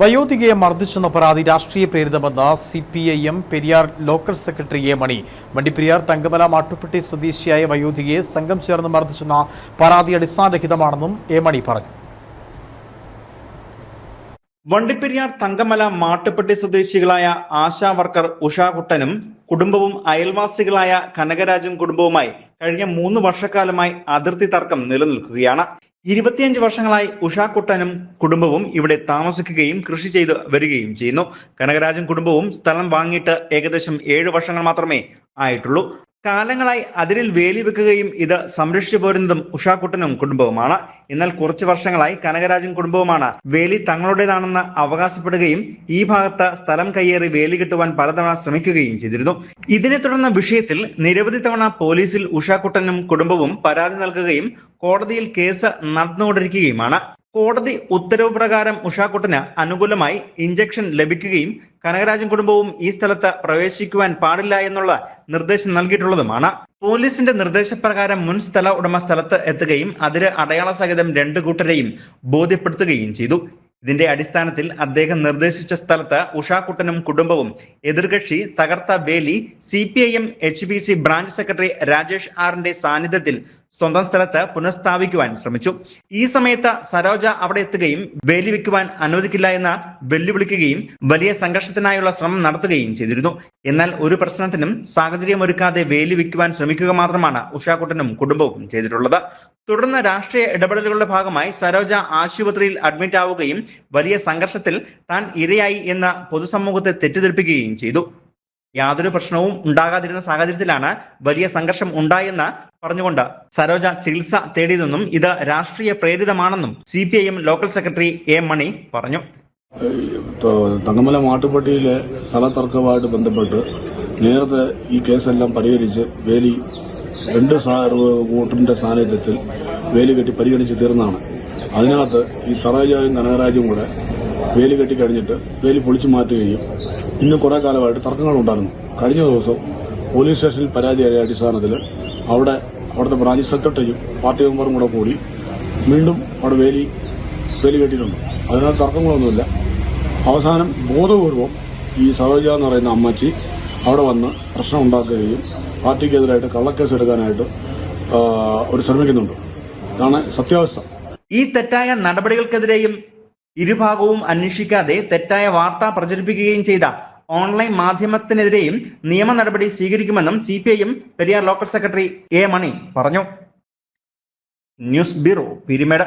വയോധികയെ മർദ്ദിച്ചെന്ന പരാതി രാഷ്ട്രീയ പ്രേരിതമെന്ന് C P I M Periyar local secretary A Mani. Vandiperiyar Thankamala Mattupetty സ്വദേശിയായ വയോധികയെ സംഘം ചേർന്ന് മർദ്ദിച്ചെന്ന പരാതി അടിസ്ഥാനരഹിതമാണെന്നും എ മണി പറഞ്ഞു. വണ്ടിപ്പെരിയാർ തങ്കമല മാട്ടുപ്പെട്ടി സ്വദേശികളായ ആശാ വർക്കർ ഉഷാകുട്ടനും കുടുംബവും അയൽവാസികളായ കനകരാജും കുടുംബവുമായി കഴിഞ്ഞ മൂന്ന് വർഷക്കാലമായി അതിർത്തി തർക്കം നിലനിൽക്കുകയാണ്. ഇരുപത്തിയഞ്ച് വർഷങ്ങളായി ഉഷാക്കുട്ടനും കുടുംബവും ഇവിടെ താമസിക്കുകയും കൃഷി ചെയ്ത് വരികയും ചെയ്യുന്നു. കനകരാജും കുടുംബവും സ്ഥലം വാങ്ങിയിട്ട് ഏകദേശം ഏഴ് വർഷങ്ങൾ മാത്രമേ ആയിട്ടുള്ളൂ. കാലങ്ങളായി അതിരിൽ വേലി വെക്കുകയും ഇത് സംരക്ഷിച്ചു പോരുന്നതും ഉഷാക്കുട്ടനും കുടുംബവുമാണ്. എന്നാൽ കുറച്ചു വർഷങ്ങളായി കനകരാജും കുടുംബവുമാണ് വേലി തങ്ങളുടേതാണെന്ന് അവകാശപ്പെടുകയും ഈ ഭാഗത്ത് സ്ഥലം കയ്യേറി വേലി കിട്ടുവാൻ പലതവണ ശ്രമിക്കുകയും ചെയ്തിരുന്നു. ഇതിനെ തുടർന്ന വിഷയത്തിൽ നിരവധി തവണ പോലീസിൽ ഉഷാക്കുട്ടനും കുടുംബവും പരാതി നൽകുകയും കോടതിയിൽ കേസ് നടന്നുകൊണ്ടിരിക്കുകയുമാണ്. കോടതി ഉത്തരവ് പ്രകാരം ഉഷാക്കുട്ടന് അനുകൂലമായി ഇഞ്ചക്ഷൻ ലഭിക്കുകയും കനകരാജൻ കുടുംബവും ഈ സ്ഥലത്ത് പ്രവേശിക്കുവാൻ പാടില്ല എന്നുള്ള നിർദ്ദേശം നൽകിയിട്ടുള്ളതുമാണ്. പോലീസിന്റെ നിർദ്ദേശപ്രകാരം മുൻ സ്ഥല ഉടമ സ്ഥലത്ത് എത്തുകയും അതിര് അടയാള സഹിതം രണ്ടു കൂട്ടരെയും ബോധ്യപ്പെടുത്തുകയും ചെയ്തു. ഇതിന്റെ അടിസ്ഥാനത്തിൽ അദ്ദേഹം നിർദ്ദേശിച്ച സ്ഥലത്ത് ഉഷാക്കുട്ടനും കുടുംബവും എതിർകക്ഷി തകർത്ത വേലി C P I M H P C branch secretary Rajesh ആറിന്റെ സാന്നിധ്യത്തിൽ സ്വന്തം സ്ഥലത്ത് പുനഃസ്ഥാപിക്കുവാൻ ശ്രമിച്ചു. ഈ സമയത്ത് സരോജ അവിടെ എത്തുകയും വേലി വെക്കുവാൻ അനുവദിക്കില്ല എന്ന് വെല്ലുവിളിക്കുകയും വലിയ സംഘർഷത്തിനായുള്ള ശ്രമം നടത്തുകയും ചെയ്തിരുന്നു. എന്നാൽ ഒരു പ്രശ്നത്തിനും സാഹചര്യം ഒരുക്കാതെ വേലി വെക്കുവാൻ ശ്രമിക്കുക മാത്രമാണ് ഉഷാക്കുട്ടനും കുടുംബവും ചെയ്തിട്ടുള്ളത്. തുടർന്ന് രാഷ്ട്രീയ ഇടപെടലുകളുടെ ഭാഗമായി സരോജ ആശുപത്രിയിൽ അഡ്മിറ്റ് ആവുകയും വലിയ സംഘർഷത്തിൽ താൻ ഇരയായി എന്ന പൊതുസമൂഹത്തെ തെറ്റിദ്ധരിപ്പിക്കുകയും ചെയ്തു. യാതൊരു പ്രശ്നവും ഉണ്ടാകാതിരുന്ന സാഹചര്യത്തിലാണ് വലിയ സംഘർഷം ഉണ്ടായെന്ന് പറഞ്ഞുകൊണ്ട് സരോജ ചികിത്സ തേടിയതെന്നും ഇത് രാഷ്ട്രീയ പ്രേരിതമാണെന്നും C local secretary A Mani പറഞ്ഞു. തങ്കമല മാട്ടുപ്പെട്ടിയിലെ സ്ഥലത്തർക്കവുമായിട്ട് ബന്ധപ്പെട്ട് നേരത്തെ ഈ കേസെല്ലാം പരിഹരിച്ച് വേലി രണ്ട് വോട്ടിന്റെ സാന്നിധ്യത്തിൽ വേലി കെട്ടി പരിഗണിച്ച് തീർന്നാണ്. അതിനകത്ത് ഈ സറോജയും കനകരാജും കൂടെ വേലി കെട്ടി കഴിഞ്ഞിട്ട് വേലി പൊളിച്ചു മാറ്റുകയും ഇന്ന് കുറെ കാലമായിട്ട് തർക്കങ്ങളുണ്ടായിരുന്നു. കഴിഞ്ഞ ദിവസം പോലീസ് സ്റ്റേഷനിൽ പരാതിയായ അടിസ്ഥാനത്തിൽ അവിടെ അവിടുത്തെ ബ്രാഞ്ച് സെക്രട്ടറിയും പാർട്ടി മെമ്പറും കൂടെ കൂടി വീണ്ടും അവിടെ വേലി വേലി കെട്ടിയിട്ടുണ്ട്. അതിനകത്ത് തർക്കങ്ങളൊന്നുമില്ല. അവസാനം ബോധപൂർവം ഈ സരോജ എന്ന് പറയുന്ന അമ്മച്ചി അവിടെ വന്ന് പ്രശ്നം ഉണ്ടാക്കുകയും പാർട്ടിക്കെതിരായിട്ട് കള്ളക്കേസ് എടുക്കാനായിട്ട് ഒരു ശ്രമിക്കുന്നുണ്ട്. ഇതാണ് സത്യാവസ്ഥ. ഈ തെറ്റായ നടപടികൾക്കെതിരെയും ഇരുഭാഗവും അന്വേഷിക്കാതെ തെറ്റായ വാർത്ത പ്രചരിപ്പിക്കുകയും ചെയ്ത ഓൺലൈൻ മാധ്യമത്തിനെതിരെയും നിയമ നടപടി സ്വീകരിക്കുമെന്നും C P I M Periyar local secretary A Mani പറഞ്ഞു. News bureau Peermade.